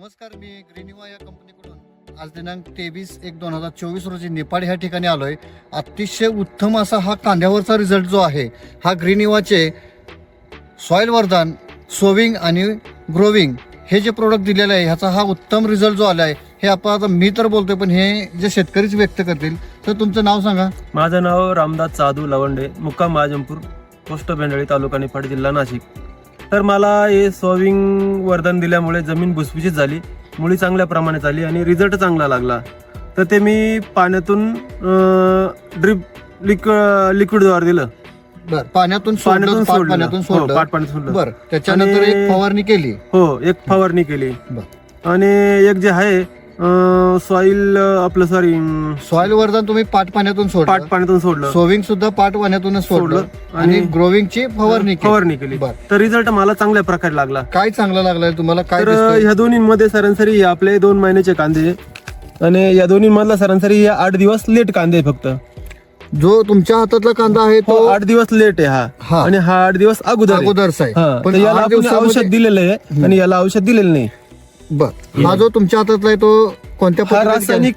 नमस्कार मी ग्रीनिवा या कंपनीकडून आज दिनांक तेवीस एक दोन हजार चोवीस रोजी नेपाळ ह्या ठिकाणी आलोय. अतिशय उत्तम असा हा कांद्यावरचा रिझल्ट जो आहे हा ग्रीनिवाचे सॉईल वरदान सोविंग आणि ग्रोविंग हे जे प्रोडक्ट दिलेलं आहे ह्याचा हा उत्तम रिझल्ट जो आला आहे हे आपण आता मी तर बोलतोय पण हे जे शेतकरीच व्यक्त करतील तर तुमचं नाव सांगा. माझं नाव रामदास साधू लवंडे मुक्काम महाजनपूर पोस्ट बेंडळी तालुका निफाड जिल्हा नाशिक. तर मला हे सॉविंग वरदान दिल्यामुळे जमीन भुसभुशीत झाली मुळी चांगल्या प्रमाणात आली आणि रिझल्ट चांगला लागला. तर ते मी पाण्यातून ड्रिप लिक्व लिक्विडद्वारे दिलं. बर पाण्यातून पाण्यातून सोडलं. पाण्यातून हो, सोडलं. पाट पाण्यातून सोडलं. बर त्याच्यानंतर एक फवारणी केली. हो एक फवारणी केली. आणि एक जे आहे सॉईल आपलं सॉरी सॉईल वरदान तुम्ही पाट पाण्यातून पाट सोडलं पाण्यातून सोडलं. सोविंग सुद्धा पाट पाण्यातूनच सोडलं सोडलं. आणि आणि ग्रोविंगची फवारणी केली. फवारणी केली. बर. तर रिझल्ट मला चांगल्या प्रकारे लागला. काय चांगलं लागलंय तुम्हाला? काय तर दिसतंय? ह्या दोन्हीमध्ये सरासरी हे आपले दोन महिन्याचे कांदे. आणि या दोन्ही मधला सरासरी हे आठ दिवस लेट कांदे आहे फक्त. जो तुमच्या हातातला कांदा आहे हो तो आठ दिवस लेट आहे हा. हा. आणि हा आठ दिवस अगोदर आहे. अगोदरचा आहे. हा, पण तर याला आठ आपण दिवसामध्ये- औषध दिलेलं आहे आणि याला औषध दिलेलं नाही. बर. हा जो तुमच्या हातातला आहे तो कोणत्या हा पद्धतीने रासायनिक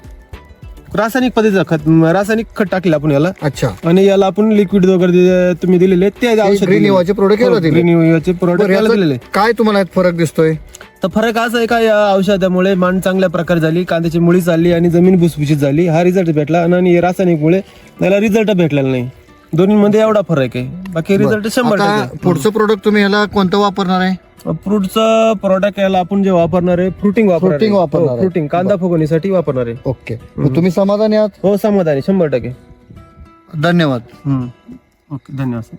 रासायनिक पद्धतीचा खत रासायनिक खत टाकले आपण याला. केला? अच्छा. आणि याला आपण लिक्विड वगैरे तुम्ही दिलेले आहेत, ते औषध ग्रीन युवाचे प्रोडक्ट याला दिले? ग्रीन युवाचे प्रोडक्ट याला याचा दिलेले काय तुम्हाला यात फरक दिसतोय? तर फरक असा आहे का या औषधामुळे मान चांगल्या प्रकारे झाली कांद्याची मुळी चालली आणि जमीन भुसभुशीत झाली हा रिझल्ट भेटला आणि रासायनिकमुळे त्याला रिझल्ट भेटलेला नाही. दोन्हीमध्ये एवढा फरक आहे. बाकी रिझल्ट शंभर आता टक्के. पुढचं प्रोडक्ट तुम्ही ह्याला कोणतं वापरणार आहे? फ्रूटचं प्रोडक्ट याला आपण जे वापरणार आहे फ्रुटिंग वापरणार Fruiting वापरणार आहे. फ्रुटिंग कांदा फुगवणीसाठी वापरणार आहे. ओके. मग तुम्ही समाधानी आहात? हो समाधानी शंभर टक्के. धन्यवाद. ओके धन्यवाद